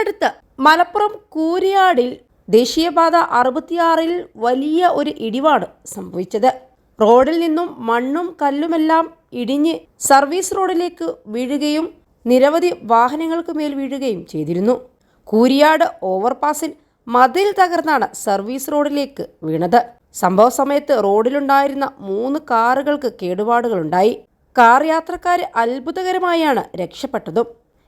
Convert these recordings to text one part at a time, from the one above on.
അടുത്ത് മലപ്പുറം കൂരിയാടിൽ ദേശീയപാത അറുപത്തിയാറിൽ വലിയ ഒരു ഇടിവാണ് സംഭവിച്ചത്. റോഡിൽ നിന്നും മണ്ണും കല്ലുമെല്ലാം ഇടിഞ്ഞ് സർവീസ് റോഡിലേക്ക് വീഴുകയും നിരവധി വാഹനങ്ങൾക്ക് മേൽ വീഴുകയും ചെയ്തിരുന്നു. കൂരിയാട് ഓവർപാസിൽ മതിൽ തകർന്നാണ് സർവീസ് റോഡിലേക്ക് വീണത്. സംഭവ സമയത്ത് റോഡിലുണ്ടായിരുന്ന മൂന്ന് കാറുകൾക്ക് കേടുപാടുകളുണ്ടായി. കാർ യാത്രക്കാർ അത്ഭുതകരമായാണ് രക്ഷപ്പെട്ടതും.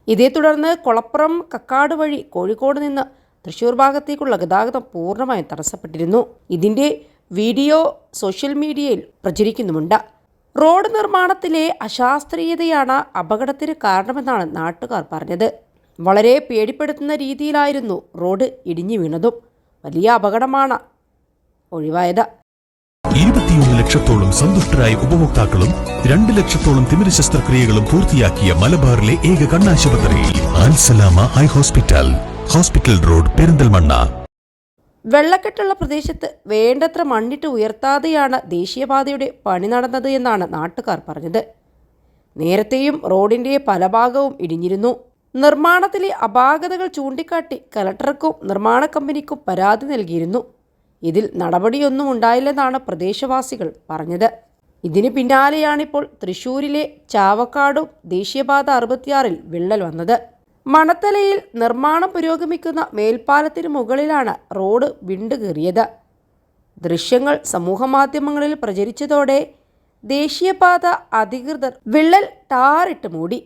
ഇതേ തുടർന്ന് കൊളപ്പുറം കക്കാട് വഴി കോഴിക്കോട് നിന്ന് തൃശൂർ ഭാഗത്തേക്കുള്ള ഗതാഗതം പൂർണമായും തടസ്സപ്പെട്ടിരുന്നു. ഇതിന്റെ വീഡിയോ സോഷ്യൽ മീഡിയയിൽ പ്രചരിക്കുന്നുമുണ്ട്. റോഡ് നിർമ്മാണത്തിലെ അശാസ്ത്രീയതയാണ് അപകടത്തിന് കാരണമെന്നാണ് നാട്ടുകാർ പറഞ്ഞത്. വളരെ പേടിപ്പെടുത്തുന്ന രീതിയിലായിരുന്നു റോഡ് ഇടിഞ്ഞു വീണതും. വലിയ അപകടമാണ് ഒഴിവായത്. ഇരുപത്തിയൊന്ന് ലക്ഷത്തോളം സന്തുഷ്ടരായ ഉപഭോക്താക്കളും രണ്ട് ലക്ഷത്തോളം തിമിര ശസ്ത്രക്രിയകളും പൂർത്തിയാക്കിയ മലബാറിലെ ഏക കണ്ണാശുപത്രി Al Salama high hospital hospital road Perinthalmanna. വെള്ളക്കെട്ടുള്ള പ്രദേശത്ത് വേണ്ടത്ര മണ്ണിട്ട് ഉയർത്താതെയാണ് ദേശീയപാതയുടെ പണി നടന്നത് എന്നാണ് നാട്ടുകാർ പറഞ്ഞത്. നേരത്തെയും റോഡിന്റെ പല ഭാഗവും ഇടിഞ്ഞിരുന്നു. നിർമ്മാണത്തിലെ അപാകതകൾ ചൂണ്ടിക്കാട്ടി കലക്ടർക്കും നിർമ്മാണ കമ്പനിക്കും പരാതി നൽകിയിരുന്നു. ഇതിൽ നടപടിയൊന്നും ഉണ്ടായില്ലെന്നാണ് പ്രദേശവാസികൾ പറഞ്ഞത്. ഇതിന് പിന്നാലെയാണിപ്പോൾ തൃശൂരിലെ ചാവക്കാടും ദേശീയപാത അറുപത്തിയാറിൽ വിള്ളൽ വന്നത്. മണത്തലയിൽ നിർമ്മാണം പുരോഗമിക്കുന്ന മേൽപ്പാലത്തിന് മുകളിലാണ് റോഡ് വിണ്ടുകീറിയത് ദൃശ്യങ്ങൾ സമൂഹമാധ്യമങ്ങളിൽ പ്രചരിച്ചതോടെ ദേശീയപാത അധികൃതർ വിള്ളൽ ടാറിട്ട് മൂടി.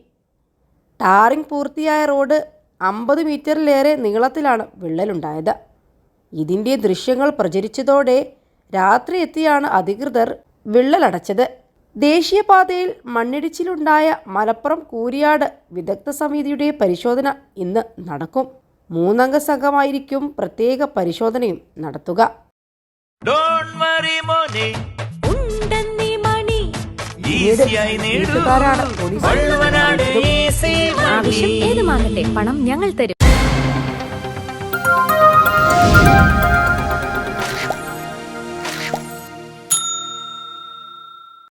ടാറിംഗ് പൂർത്തിയായ റോഡ് അമ്പത് മീറ്ററിലേറെ നീളത്തിലാണ് വിള്ളലുണ്ടായത്. ഇതിന്റെ ദൃശ്യങ്ങൾ പ്രചരിച്ചതോടെ രാത്രി എത്തിയാണ് അധികൃതർ വിള്ളലടച്ചത്. ദേശീയപാതയിൽ മണ്ണിടിച്ചിലുണ്ടായ മലപ്പുറം കൂരിയാട് വിദഗ്ധ സമിതിയുടെ പരിശോധന ഇന്ന് നടക്കും. മൂന്നംഗ സംഘമായിരിക്കും പ്രത്യേക പരിശോധനയും നടത്തുക. വീട്ടുകാരാണ് പോലീസ് ആവശ്യം ഏതുമാകട്ടെ പണം ഞങ്ങൾ തരും.